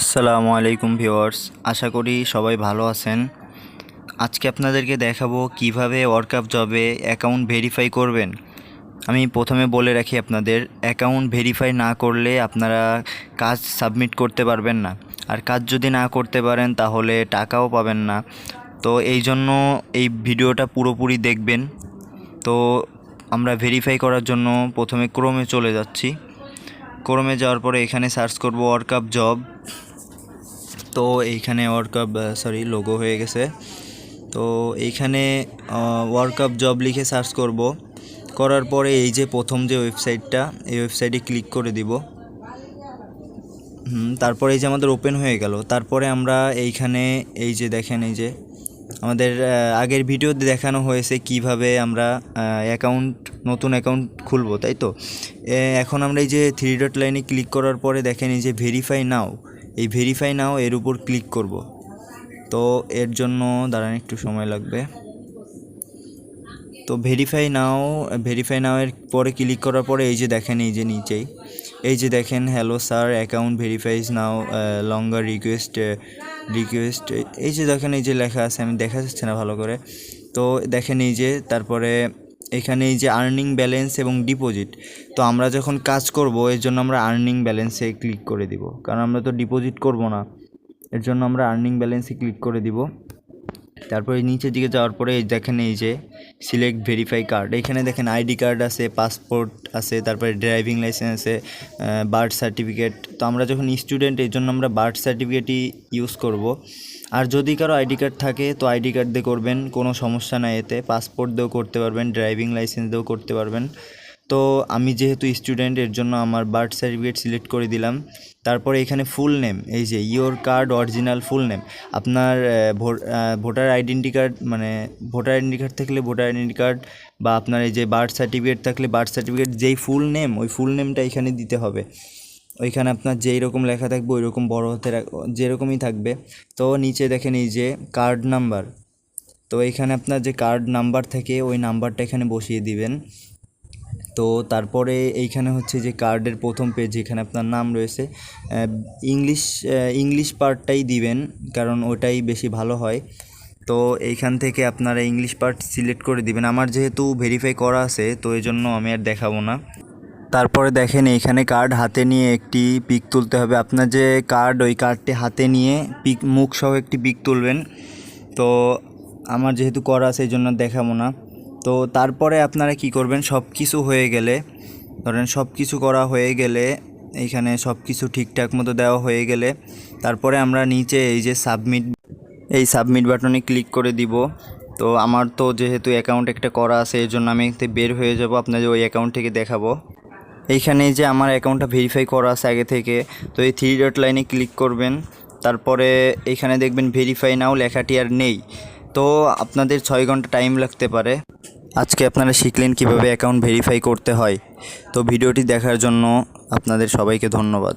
আসসালামু আলাইকুম ভিউয়ার্স, আশা করি সবাই ভালো আছেন। আজকে আপনাদেরকে দেখাবো কীভাবে ওয়ার্কআপ জবে অ্যাকাউন্ট ভেরিফাই করবেন। আমি প্রথমে বলে রাখি আপনাদের, অ্যাকাউন্ট ভেরিফাই না করলে আপনারা কাজ সাবমিট করতে পারবেন না। আর কাজ যদি না করতে পারেন তাহলে টাকাও পাবেন না। তো এই জন্য এই ভিডিওটা পুরোপুরি দেখবেন। তো আমরা ভেরিফাই করার জন্য প্রথমে ক্রোমে চলে যাচ্ছি। ক্রোমে যাওয়ার পরে এখানে সার্চ করব ওয়ার্কআপ জব। তো এইখানে ওয়ার্কআপ সরি লোগো হয়ে গেছে। তো এইখানে ওয়ার্কআপ জব লিখে সার্চ করব। করার পরে এই যে প্রথম যে ওয়েবসাইটটা এই ওয়েবসাইটে ক্লিক করে দিব। তারপরে এই যে আমাদের ওপেন হয়ে গেল। তারপরে আমরা এইখানে, এই যে দেখেন, এই যে আমাদের আগের ভিডিওতে দেখানো হয়েছে কীভাবে আমরা অ্যাকাউন্ট নতুন অ্যাকাউন্ট খুলবো, তাই তো? এখন আমরা এই যে থ্রি ডট লাইনে ক্লিক করার পরে দেখেন, এই যে ভেরিফাই নাও এই ভেরিফাই নাও এর উপর ক্লিক করব। তো এর জন্য দাঁড়ান একটু সময় লাগবে। তো ভেরিফাই নাও ভেরিফাই নাও এর পরে ক্লিক করার পরে এই যে দেখেন এই যে নিচেই, এই যে দেখেন hello sir account verifies now longer request request এই যে দেখেন এই যে লেখা আছে, আমি দেখা যাচ্ছে না ভালো করে। তো দেখেন এই যে তারপরে এখানে এই যে আর্নিং ব্যালেন্স এবং ডিপোজিট তো আমরা যখন কাজ করব, এর জন্য আমরা আর্নিং ব্যালেন্সে ক্লিক করে দিব। কারণ আমরা তো ডিপোজিট করব না, এর জন্য আমরা আর্নিং ব্যালেন্সে ক্লিক করে দিব। তারপরে নিচের দিকে যাওয়ার পরে দেখেন এই যে সিলেক্ট ভেরিফাই কার্ড এখানে দেখেন আইডি কার্ড আছে পাসপোর্ট আছে, তারপরে ড্রাইভিং লাইসেন্স আছে বার্থ সার্টিফিকেট তো আমরা যখন স্টুডেন্ট এই জন্য আমরা বার্থ সার্টিফিকেটই ইউজ করব। আর যদি কারও আইডি কার্ড থাকে, তো আইডি কার্ড দিয়ে করবেন, কোনো সমস্যা নাই এতে। পাসপোর্ট দিয়েও করতে পারবেন ড্রাইভিং লাইসেন্স দিয়েও করতে পারবেন। তো আমি যেহেতু স্টুডেন্ট এর জন্য আমার বার্থ সার্টিফিকেট সিলেক্ট করে দিলাম। তারপরে এখানে ফুল নেম এই যে your card original full name আপনার ভোটার আইডেন্টি কার্ড মানে ভোটার আইডেন্টি কার্ড থাকলে ভোটার আইডেন্টি কার্ড বা আপনার এই যে বার্থ সার্টিফিকেট থাকলে বার্থ সার্টিফিকেট যেই ফুল নেম ওই ফুল নেমটা এখানে দিতে হবে। ওইখানে আপনার যেই রকম লেখা থাকবে, ওই রকম বড় হাতে যেরকমই থাকবে। তো নিচে দেখেন এই যে কার্ড নাম্বার তো এখানে আপনার যে কার্ড নাম্বার থাকে, ওই নাম্বারটা এখানে বসিয়ে দিবেন। তো তারপরে এইখানে হচ্ছে যে কার্ডের প্রথম পেজ যেখানে আপনার নাম রয়েছে ইংলিশ ইংলিশ পার্টটাই দিবেন, কারণ ওটাই বেশি ভালো হয়। তো এইখান থেকে আপনারা ইংলিশ পার্ট সিলেক্ট করে দিবেন। আমার যেহেতু ভেরিফাই করা আছে, তো এই জন্য আমি আর দেখাবো না। তারপরে দেখেন এইখানে কার্ড হাতে নিয়ে একটি পিক তুলতে হবে। আপনার যে কার্ড ওই কার্ডটি হাতে নিয়ে পিক মুখ সহ একটি পিক তুলবেন। তো আমার যেহেতু করা আছে এই জন্য দেখাবো না। তো তারপরে আপনারা কি করবেন? সব কিছু হয়ে গেলে, ধরেন সব কিছু করা হয়ে গেলে, এইখানে সব কিছু ঠিকঠাক মতো দেওয়া হয়ে গেলে, তারপরে আমরা নিচে এই যে সাবমিট, এই সাবমিট বাটনে ক্লিক করে দিব। তো আমার তো যেহেতু অ্যাকাউন্ট একটা করা আছে, এই জন্য আমি বের হয়ে যাব, আপনাদের ওই অ্যাকাউন্ট থেকে দেখাবো। এইখানে যে আমার অ্যাকাউন্টটা ভেরিফাই করা আছে আগে থেকে, তো এই থ্রি ডট লাইনে ক্লিক করবেন। তারপরে এখানে দেখবেন ভেরিফাই নাও লেখাটি আর নেই। তো আপনাদের ছয় ঘণ্টা টাইম লাগতে পারে। আজকে আপনারা শিখলেন কীভাবে অ্যাকাউন্ট ভেরিফাই করতে হয়। তো ভিডিওটি দেখার জন্য আপনাদের সবাইকে ধন্যবাদ।